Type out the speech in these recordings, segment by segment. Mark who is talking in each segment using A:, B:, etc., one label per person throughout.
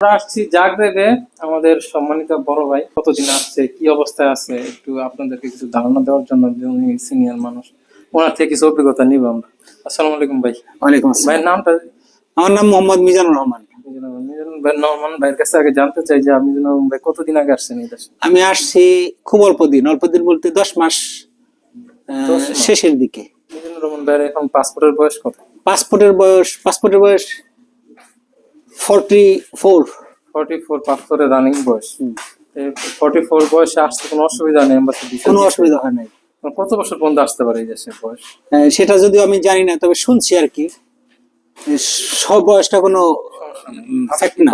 A: আমরা আসছি জাগরেবে আমাদের সম্মানিত বড় ভাই। কতদিন আসছে কি অবস্থায় আছে একটু আপনাদেরকে কিছু ধারণা দেওয়ার জন্য উনি সিনিয়র মানুষ ওনার থেকে কিছু অভিজ্ঞতা নিব আমরা। আসসালামু আলাইকুম ভাই।
B: ওয়ালাইকুম আসসালাম।
A: ভাইয়ের নামটা?
B: আমার নাম মোহাম্মদ মিজানুর রহমান।
A: মিজানুর ভাইয়ের কাছে আগে জানতে চাই যে আপনি মিজানুর ভাই কতদিন আগে আসছেন এই দেশে?
B: আমি আসছি খুব অল্প দিন অল্প দিন বলতে দশ মাস
A: দশ মাস।
B: শেষের দিকে।
A: মিজানুর রহমান ভাইয়ের এখন পাসপোর্টের বয়স কত?
B: পাসপোর্টের বয়স পাসপোর্টের বয়স forty four
A: forty four running বয়স ফর্টি ফোর বয়সে আসতে কোনো অসুবিধা নেই
B: কোনো অসুবিধা হয় নাই।
A: কত বছর পর্যন্ত আসতে পারে এই দেশের বয়স?
B: আহ, সেটা যদিও আমি জানি না তবে শুনছি আর কি। সব বয়সটা কোনো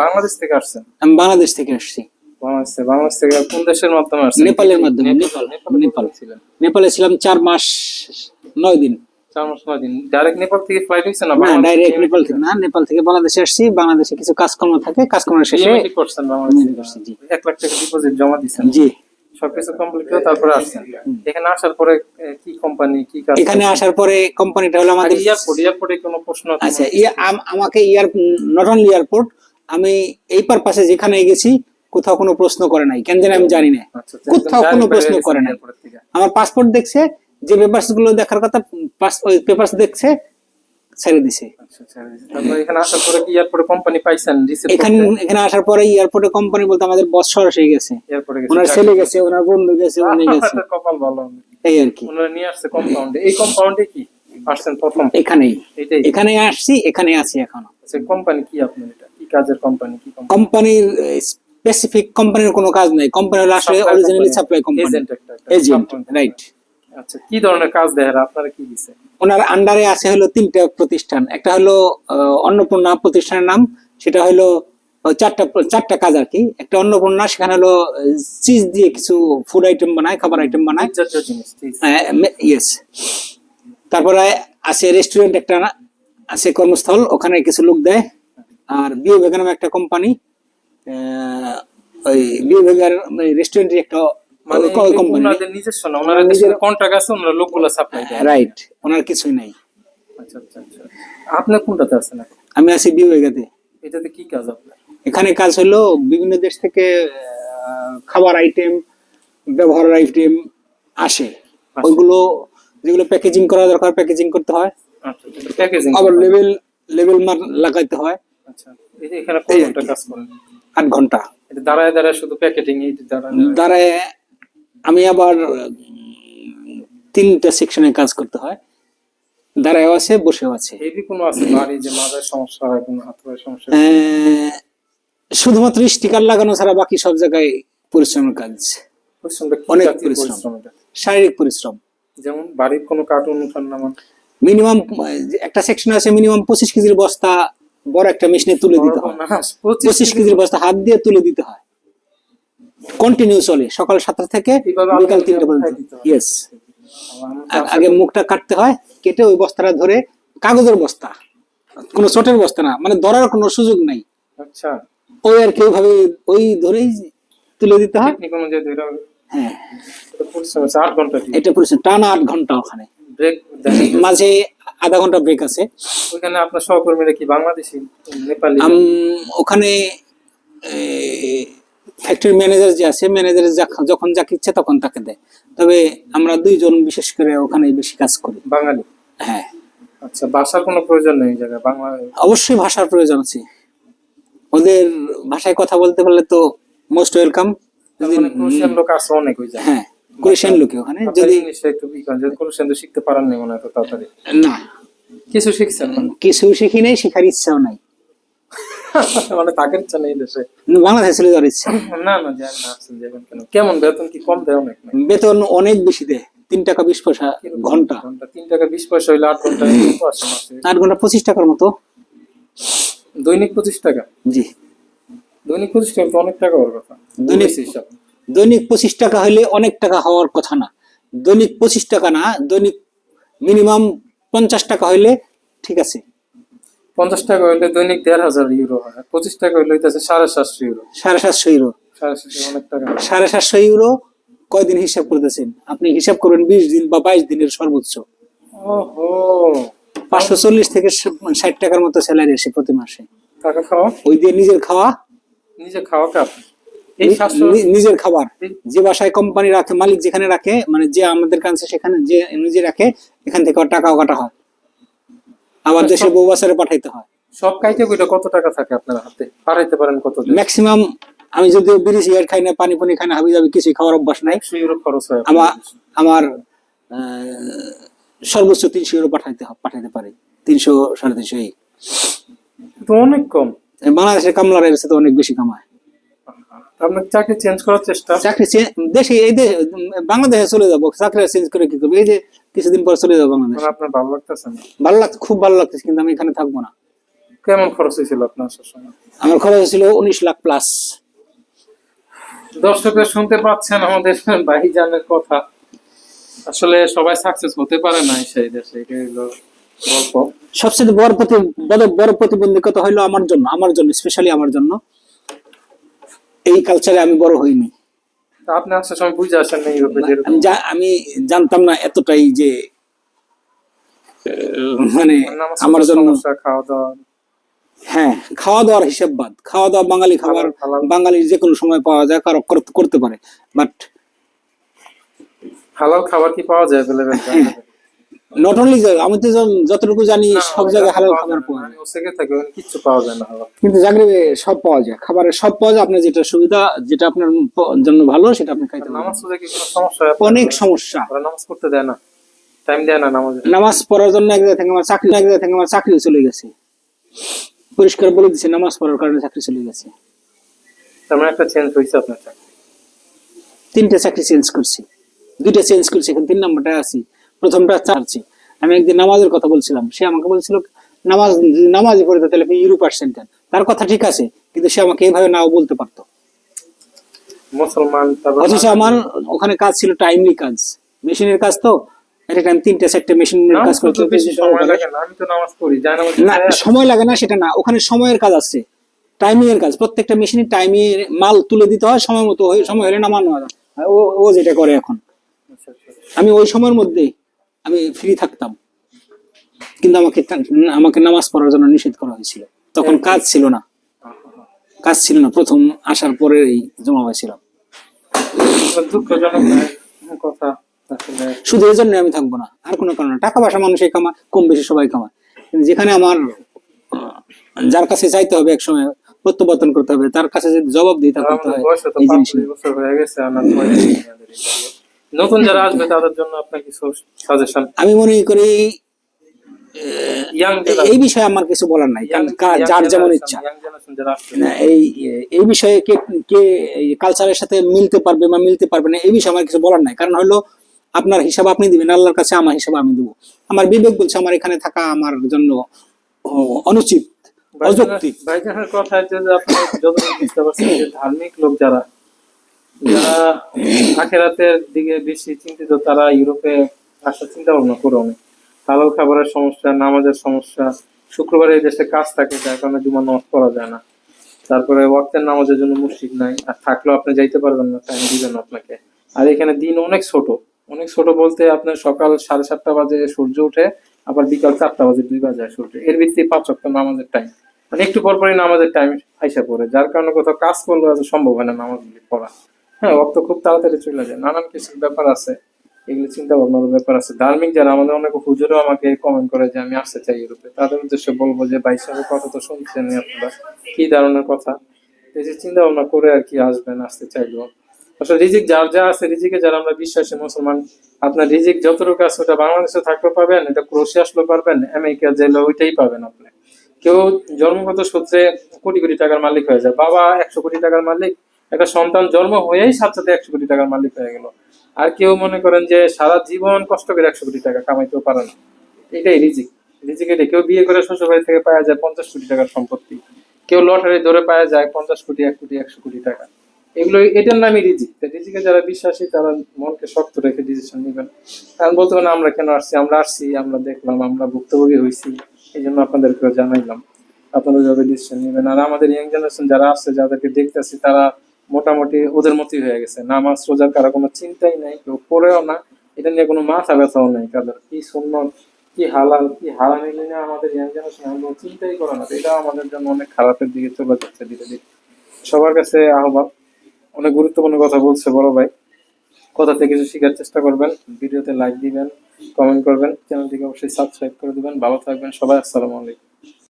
A: বাংলাদেশ থেকে আসছেন?
B: আমি বাংলাদেশ থেকে আসছি।
A: বাংলাদেশ বাংলাদেশ থেকে কোন দেশের মাধ্যমে আসছেন?
B: নেপালের মাধ্যমে,
A: নেপাল
B: নেপাল,
A: নেপাল
B: নেপাল। ছিলাম চার মাস নয় দিন।
A: ডাইরেক্ট নেপাল থেকে ফ্লাইট হয়েছে না
B: না ডাইরেক্ট নেপাল থেকে না নেপাল থেকে বাংলাদেশে আসছি বাংলাদেশে কিছু কাজকর্ম থাকে কাজকর্ম শেষে
A: PMT করছেন বাংলাদেশ।
B: জি।
A: এক লাখ টাকা ডিপোজিট জমা দিচ্ছেন
B: জি।
A: সবকিছু কমপ্লিট করে তারপরে আসছেন। এখানে আসার পরে কি কোম্পানি কি কাজ?
B: এখানে আসার পরে কোম্পানিটা হলো আমাদের
A: এয়ারপোর্ট এয়ারপোর্টে কোনো প্রশ্ন আছে?
B: আচ্ছা আম- আমাকে এয়ার নট অনলি এয়ারপোর্ট আমি এই পারপাসে যেখানে গেছি কোথাও কোনো প্রশ্ন করে নাই। কেন জানি আমি জানি না।
A: আচ্ছা, আচ্ছা,
B: কোথাও কোনো প্রশ্ন করে নাই। আমার পাসপোর্ট দেখছে যে পেপারসগুলো দেখার কথা ওই পেপারস দেখছে ছেড়ে দিছে।
A: আচ্ছা, আচ্ছা। এখানে আসার পরে এয়ারপোর্টে কোম্পানি
B: এখানে আসার পরে এয়ারপোর্টে কোম্পানি বলতে আমাদের বস সরাসরি গেছে। ওনার ছেলে গেছে ওনার বন্ধু গেছে উনি গেছে।
A: কপাল ভালো।
B: এই আর কি।
A: ওনারা নিয়ে আসছে কম্পাউন্ডে এই কম্পাউন্ডে কি আসছেন প্রথম?
B: এখানেই। এখানে আসছি এখানে আছি এখনও।
A: আচ্ছা কোম্পানি কি আপনার এটা? কি কাজের কোম্পানি কি
B: কোম্পানির স্পেসিফিক কোম্পানির কোনো কাজ নাই। কোম্পানি হলো আসলে originally. Supply company agent right
A: আচ্ছা কি ধরনের কাজ দেয় আপনারা কি দিছে
B: ওনার আন্ডারে আছে হলো তিনটা প্রতিষ্ঠান। একটা হলো অন্নপূর্ণা প্রতিষ্ঠানের নাম সেটা হলো চারটা চারটা কাজ আর কি একটা অন্নপূর্ণা সেখানে হলো চিজ দিয়ে কিছু ফুড আইটেম বানায় খাবার আইটেম বানায়। ইয়েস তারপরে আছে রেস্টুরেন্ট একটা আছে কর্মস্থল ওখানে কিছু লোক দেয়। আর বিও ভেগা নামে একটা কোম্পানি ওই বিও ভেগার রেস্টুরেন্টের একটা
A: মানে
B: কোম্পানি?
A: ওনাদের নিজস্ব না ওনারা নিজের কন্ট্রাক্ট আছে ওনারা লোকগুলো সাপ্লাই দেয়।
B: রাইট ওনার কিছুই নাই।
A: আচ্ছা আচ্ছা আচ্ছা। আপনি কোনটাতে আছেন
B: আমি আছি বিও
A: এটাতে কি কাজ আপনার?
B: এখানে কাজ হলো বিভিন্ন দেশ থেকে খাবার আইটেম ব্যবহারের আইটেম আসে। ওইগুলো যেগুলো প্যাকেজিং করা দরকার প্যাকেজিং করতে হয়।
A: প্যাকেজিং
B: আবার লেভেল লেভেল মার লাগাইতে হয়।
A: আচ্ছা এই যে এখানে কত
B: ঘণ্টা
A: কাজ করেন?
B: ঘণ্টা।
A: এটা দাঁড়ায় দাঁড়ায় শুধু প্যাকেটিং এই দাঁড়ায়। দাঁড়ায়।
B: আমি আবার তিনটা সেকশনে কাজ করতে হয়। দাঁড়ায়ও আছে বসেও আছে।
A: কোনো আছে? বাড়ি যে সমস্যা হয় কোনো হাতের সমস্যা
B: আহ, শুধুমাত্র স্টিকার লাগানো ছাড়া বাকি সব জায়গায় পরিশ্রমের কাজ। অনেক পরিশ্রম।
A: পরিশ্রম
B: শারীরিক পরিশ্রম।
A: যেমন বাড়ির কোনো কার্টুন উঠান নামান
B: মিনিমাম একটা সেকশন আছে মিনিমাম পঁচিশ কেজির বস্তা বড় একটা মেশিনে তুলে দিতে হয়। পঁচিশ কেজির বস্তা হাত দিয়ে তুলে দিতে হয়। কন্টিনিউ চলে সকাল সাতটা থেকে বিকাল তিনটা পর্যন্ত। ইয়েস আগে মুখটা কাটতে হয় কেটে ওই বস্তাটা ধরে কাগজের বস্তা কোনো চটের বস্তা না মানে ধরার কোনো সুযোগ নাই।
A: আচ্ছা।
B: ওই আর কি ওইভাবে ওই ধরেই তুলে দিতে হয়। হ্যাঁ।
A: এটা পরিশ্রম
B: টানা আট ঘণ্টা ওখানে। মাঝে আধা ঘণ্টা ব্রেক আছে।
A: আপনার সহকর্মীরা কি বাংলাদেশি নেপালি?
B: আম- ওখানে ফ্যাক্টরি ম্যানেজার যে আছে ম্যানেজার যখন যাকে ইচ্ছে তখন তাকে দেয়। তবে আমরা দুইজন বিশেষ করে ওখানে বেশি কাজ করি।
A: বাঙালি?
B: হ্যাঁ।
A: আচ্ছা ভাষার কোনো প্রয়োজন নেই জায়গায়? বাংলা
B: অবশ্যই ভাষার প্রয়োজন আছে। ওদের ভাষায় কথা বলতে পারলে তো মোস্ট ওয়েলকাম
A: ক্রোশিয়ান লোক আছে অনেক ওই জায়গায়।
B: হ্যাঁ ক্রোয়েশিয়ান লোকে ওখানে। যদি
A: একটু যদি ক্রোশিয়ান তো শিখতে পারেন নি মনে হয় তাড়াতাড়ি।
B: না।
A: কিছু শিখছেন?
B: কিছু শিখি নেই শিখার ইচ্ছাও নাই।
A: মানে ইচ্ছা নেই দেশে।
B: বাংলাদেশে চলে যাওয়ার ইচ্ছা।
A: না না যান না যাবেন কেন? কেমন বেতন কি কম দেয় অনেক
B: বেতন অনেক বেশি দেয়। তিন টাকা বিশ পয়সা
A: ঘণ্টা। তিন টাকা বিশ পয়সা হইলে আট ঘণ্টা?
B: আট ঘণ্টা পঁচিশ টাকার মতো।
A: দৈনিক পঁচিশ টাকা?
B: জি।
A: দৈনিক পঁচিশ টাকা তো অনেক টাকা হওয়ার কথা।
B: দৈনিক-
A: হিসাব।
B: দৈনিক পঁচিশ টাকা হলে অনেক টাকা হওয়ার কথা না। দৈনিক পঁচিশ টাকা না দৈনিক মিনিমাম পঞ্চাশ টাকা হইলে ঠিক আছে।
A: পঞ্চাশ টাকা হইলে দৈনিক দেড় হাজার ইউরো হয় পঁচিশ টাকা হইলে হইতেছে সাড়ে সাতশো ইউরো
B: সাড়ে সাতশো ইউরো
A: সাড়ে সাতশো
B: ইউরো কয়দিন হিসাব করতেছেন? আপনি হিসাব করবেন বিশ দিন বা বাইশ দিনের সর্বোচ্চ।
A: ওহো।
B: পাঁচশো চল্লিশ থেকে ষাট টাকার মতো স্যালারি আসে প্রতি মাসে।
A: টাকা খাওয়া?
B: ওই দিয়ে নিজের খাওয়া?
A: নিজে খাওয়া কাপ
B: নিজের খাবার। যে বাসায় নিজের কোম্পানি রাখে মালিক যেখানে রাখে মানে যে আমাদের কাছে সেখানে যে নিজে রাখে এখান থেকে টাকাও কাটা হয়। আবার দেশে বউ বাসারে পাঠাইতে হয়।
A: সব খাইতে বইটা কত টাকা থাকে আপনার হাতে? পাঠাইতে পারেন কত
B: ম্যাক্সিমাম আমি যদি বিড়ি সিগারেট খাই না পানি পানি খাই না হাবি যাবি কিছুই খাওয়ার অভ্যাস নাই।
A: খরচ হয়।
B: আমার আমার সর্বোচ্চ তিনশো ইউরো পাঠাইতে পাঠাইতে পারি। তিনশো সাড়ে তিনশো এই।
A: তো অনেক কম।
B: বাংলাদেশের কামলার এসে তো অনেক বেশি কামায়।
A: আপনার চাকরি চেঞ্জ করার চেষ্টা।
B: চাকরি দেশে এই দেশে বাংলাদেশে চলে যাব চাকরি চেঞ্জ করে কি করব? এই যে কিছুদিন পর চলে যাব বাংলাদেশ।
A: মানে আপনার ভালো লাগতেছে না?
B: ভালো লাগছে খুব ভালো লাগতেছে কিন্তু আমি এখানে থাকব না।
A: কেমন খরচ হয়েছিল আপনার সময়
B: আমার খরচ ছিল উনিশ লাখ প্লাস
A: দর্শকরা শুনতে পাচ্ছেন আমাদের ভাইজানের কথা। আসলে সবাই সাকসেস হতে পারে না সেই দেশে গল্প।
B: সবচেয়ে বড় প্রতি বড় বড় প্রতিবন্ধকতা হলো আমার জন্য আমার জন্য স্পেশালি আমার জন্য। এই কালচারে আমি বড় হইনি।
A: আপনি আসার সময় বুঝে আসেন না ইউরোপে
B: আমি যা- আমি জানতাম না এতটাই যে মানে আমার জন্য
A: খাওয়া দাওয়া
B: হ্যাঁ খাওয়া দাওয়ার হিসাব বাদ। খাওয়া দাওয়া বাঙালি খাবার। বাঙালির যে কোনো সময় পাওয়া যায় কারও করতে- পারে। বাট
A: হালাল খাবার কি পাওয়া যায়
B: নট অনলি আমি তো যতটুকু জানি সব জায়গায় হালাল খাবার পাওয়া যায়।
A: কিচ্ছু পাওয়া যায় না
B: কিন্তু জাগরেবে সব পাওয়া যায়। খাবারের সব পাওয়া যায় আপনার যেটা সুবিধা যেটা আপনার জন্য ভালো সেটা আপনি খাইতে
A: নামাজ পড়তে কি কোনো সমস্যা
B: অনেক সমস্যা।
A: নামাজ পড়তে দেয় না। টাইম দেয় না নামাজে।
B: নামাজ পড়ার জন্য এক জায়গা থেকে আমার চাকরি এক জায়গা থেকে আমার চাকরি চলে গেছে। পরিষ্কার বলে দিচ্ছে নামাজ পড়ার কারণে চাকরি চলে গেছে।
A: তেমন একটা চেঞ্জ হয়েছে আপনার চাকরি।
B: তিনটে চাকরি চেঞ্জ করছি। দুইটা চেঞ্জ করছি এখন তিন নাম্বারটা আছি। প্রথমটা চাচ্ছি আমি একদিন নামাজের কথা বলছিলাম। সে আমাকে বলছিল নামাজ নামাজে পড়তে তাহলে আপনি ইউরো পার্সেন্ট দেন তার কথা ঠিক আছে কিন্তু সে আমাকে এইভাবে নাও বলতে পারতো।
A: মুসলমান
B: অথচ আমার ওখানে কাজ ছিল টাইমলি কাজ। মেশিনের কাজ তো একটা টাইম তিনটে চারটে মেশিনের কাজ করতে
A: সময় লাগে না আমি তো নামাজ পড়ি
B: না সময় লাগে না সেটা না। ওখানে সময়ের কাজ আছে টাইমিং এর কাজ। প্রত্যেকটা টাইমিং মাল তুলে দিতে হয় সময় মতো সময় হলে নামানো হয়। ও ও যেটা করে এখন।
A: আচ্ছা, আচ্ছা।
B: আমি ওই সময়ের মধ্যে আমি ফ্রি থাকতাম। কিন্তু আমাকে আমাকে নামাজ পড়ার জন্য নিষেধ করা হয়েছিল। তখন কাজ ছিল না। কাজ ছিল না। প্রথম আসার পরে জমা হয়েছিলাম শুধু এই জন্য আমি থাকব না। আর কোনো কারণে টাকা পয়সা মানুষে কামায় কম বেশি সবাই কামায়। যেখানে আমার যার কাছে চাইতে হবে এক সময় প্রত্যাবর্তন করতে হবে তার কাছে জবাব দিতে করতে হয়। এই জিনিস
A: নতুন যারা আসবে তাদের জন্য আপনার কিছু সাজেশন
B: আমি মনে করি এই বিষয়ে আমার কিছু বলার নাই যার যেমন ইচ্ছা। এই এই বিষয়ে কে কে কালচারের সাথে মিলতে পারবে বা মিলতে পারবে না এই বিষয়ে আমার কিছু বলার নাই। কারণ হলো আপনার হিসাব আপনি দিবেন আল্লাহর কাছে আমার হিসাব আমি দেবো। আমার বিবেক বলছে আমার এখানে থাকা আমার জন্য অনুচিত অযৌক্তিক।
A: ভাইজানের কথা যে আপনি বুঝতে পারছেন যে ধার্মিক লোক যারা যারা আখেরাতের দিকে বেশি চিন্তিত, তারা ইউরোপে আসার চিন্তা ভাবনা করে অনেক হালাল খাবারের সমস্যা, নামাজের সমস্যা, শুক্রবারে দেশে কাজ থাকে, যার কারণে নামাজ যায় না। তারপরে ওয়াক্তের নামাজের জন্য মুশরিক নাই, আর থাকলেও আপনি যাইতে পারবেন না টাইম দিবেন আপনাকে। আর এখানে দিন অনেক ছোট অনেক ছোট বলতে আপনার সকাল সাড়ে সাতটা বাজে সূর্য উঠে, আবার বিকাল চারটা বাজে দুই বাজে সূর্য। এর ভিত্তি পাঁচ সপ্তাহ নামাজের টাইম মানে একটু পর পরই নামাজের টাইম আইসা পড়ে, যার কারণে কোথাও কাজ করলে সম্ভব হয় না নামাজগুলি পড়া। হ্যাঁ অক্ত খুব তাড়াতাড়ি চলে যায়। নানান কিছু ব্যাপার আছে, এগুলো চিন্তা ভাবনার ব্যাপার আছে। ধার্মিক যারা, আমাদের অনেক হুজুরও আমাকে কমেন্ট করে যে, আমি আসতে চাই ইউরোপে। তাদের উদ্দেশ্যে বলব যে, ভাই সাহেবের কথা তো শুনছেন আপনারা। কি ধরনের কথা? এই যে চিন্তা ভাবনা করে আর কি আসবেন, আসতে চাইলো আসলে রিজিক যার যা আছে, রিজিকে যারা আমরা বিশ্বাসী মুসলমান, আপনার রিজিক যতটুকু আছে, ওটা বাংলাদেশে থাকলেও পাবেন, এটা ক্রোশিয়া আসলেও পারবেন, আমেরিকা যাইলে ওইটাই পাবেন আপনি। কেউ জন্মগত সূত্রে কোটি কোটি টাকার মালিক হয়ে যায়। বাবা একশো কোটি টাকার মালিক একটা সন্তান জন্ম হয়েই সাথে সাথে একশো কোটি টাকার মালিক হয়ে গেল। আর কেউ মনে করেন যে সারা জীবন কষ্ট করে একশো কোটি টাকা কামাইতেও পারে না। এটাই রিজিক। রিজিক এটাই। কেউ বিয়ে করে শ্বশুর বাড়ি থেকে পাওয়া যায় পঞ্চাশ কোটি টাকার সম্পত্তি। কেউ লটারি ধরে পাওয়া যায় পঞ্চাশ কোটি, এক কোটি, একশো কোটি টাকা। এগুলো, এটার নামই রিজিক। রিজিকে যারা বিশ্বাসী, তারা মনকে শক্ত রেখে ডিসিশন নেবেন। কারণ বলতে পারেন আমরা কেন আসছি? আমরা আসছি, আমরা দেখলাম, আমরা ভুক্তভোগী হয়েছি। এই জন্য আপনাদেরকেও জানাইলাম। আপনারা যাবে ডিসিশন নেবেন। আর আমাদের ইয়াং জেনারেশন যারা আসছে, যাদেরকে দেখতেছি, তারা মোটামুটি ওদের মতোই হয়ে গেছে। নামাজ রোজার কারও কোনো চিন্তাই নাই, কেউ করেও না। এটা নিয়ে কোনো মাথা ব্যথাও নেই কাদের কি সুন্নত, কি হালাল, কি হারাম এগুলো নিয়ে আমাদের চিন্তাই করে না। এটা আমাদের জন্য অনেক খারাপের দিকে চলে যাচ্ছে ধীরে ধীরে। সবার কাছে আহ্বান, অনেক গুরুত্বপূর্ণ কথা বলছে বড় ভাই। কথা থেকে কিছু শেখার চেষ্টা করবেন, ভিডিওতে লাইক দিবেন কমেন্ট করবেন চ্যানেলটিকে অবশ্যই সাবস্ক্রাইব করে দিবেন। ভালো থাকবেন সবাই, আসসালামু আলাইকুম।